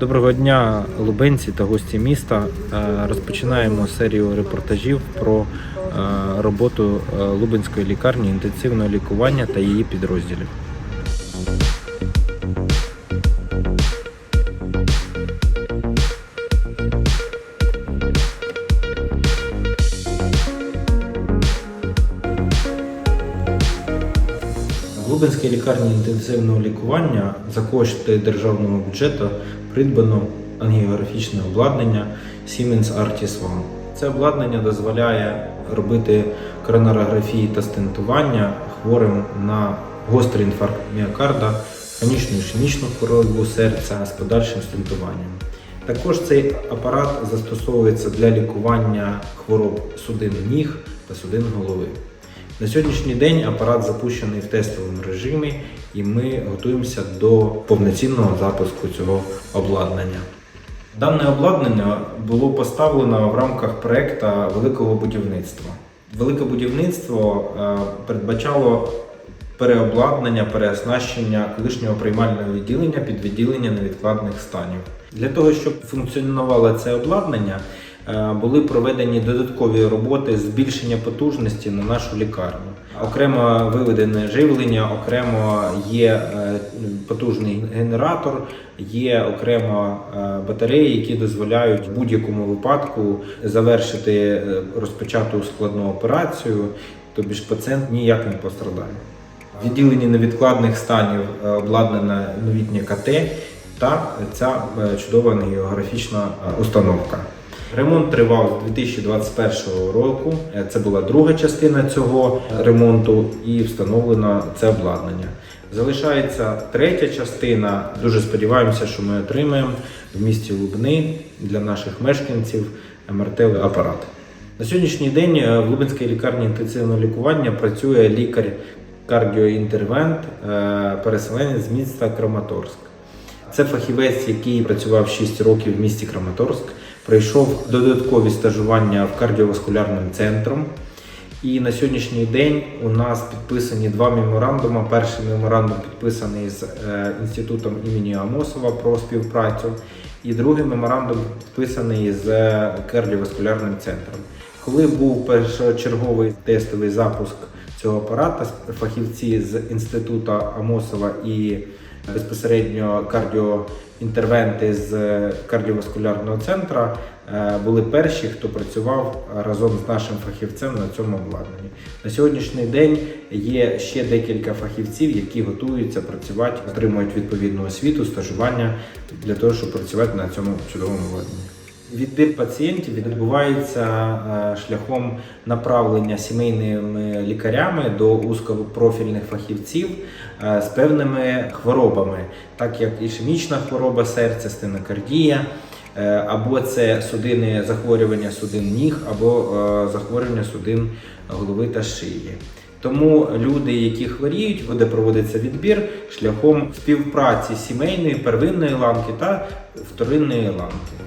Доброго дня, лубенці та гості міста. Е, Розпочинаємо серію репортажів про е, роботу е, Лубенської лікарні інтенсивного лікування та її підрозділів. Лубенській лікарні інтенсивного лікування за кошти державного бюджету придбано ангіографічне обладнання Siemens Artis One. Це обладнання дозволяє робити коронарографії та стентування хворим на гострий інфаркт міокарда, хронічну ішемічну хворобу серця з подальшим стентуванням. Також цей апарат застосовується для лікування хвороб судин ніг та судин голови. На сьогоднішній день апарат запущений в тестовому режимі, і ми готуємося до повноцінного запуску цього обладнання. Дане обладнання було поставлено в рамках проекту великого будівництва. Велике будівництво е, передбачало переобладнання, переоснащення колишнього приймального відділення під відділення невідкладних станів. Для того, щоб функціонувало це обладнання, були проведені додаткові роботи збільшення потужності на нашу лікарню. Окремо виведене живлення, окремо є е, потужний генератор, є окремо е, батареї, які дозволяють в будь-якому випадку завершити е, розпочату складну операцію, тобі ж пацієнт ніяк не пострадає. В відділенні невідкладних станів е, обладнана новітня КТ та ця е, чудова географічна е, установка. Ремонт тривав з 2021 року. Е, Це була друга частина цього ремонту і встановлено це обладнання. Залишається третя частина. Дуже сподіваємося, що ми отримаємо в місті Лубни для наших мешканців МРТ апарат. На сьогоднішній день е, в Лубенській лікарні інтенсивного лікування працює лікар-кардіоінтервент, е, переселенець з міста Краматорськ. Це фахівець, який працював 6 років в місті Краматорськ, пройшов додаткові стажування в кардіоваскулярним центром. І на сьогоднішній день у нас підписані два меморандуми. Перший меморандум підписаний з е, інститутом імені Амосова про співпрацю, і другий меморандум підписаний з е, кардіоваскулярним центром. Коли був першочерговий тестовий запуск цього апарата, фахівці з інституту Амосова і безпосередньо кардіоінтервенти з кардіоваскулярного центру е, були перші, хто працював разом з нашим фахівцем на цьому обладнанні. На сьогоднішній день є ще декілька фахівців, які готуються працювати, отримують відповідну освіту, стажування для того, щоб працювати на цьому чудовому обладнанні. Відбір пацієнтів відбувається е, шляхом направлення сімейними лікарями до узкопрофільних фахівців е, з певними хворобами, так як ішемічна хвороба серця, стенокардія, е, або це судини захворювання судин ніг, або захворювання судин голови та шиї. Тому люди, які хворіють, буде проводиться відбір шляхом співпраці сімейної, первинної ланки та вторинної ланки.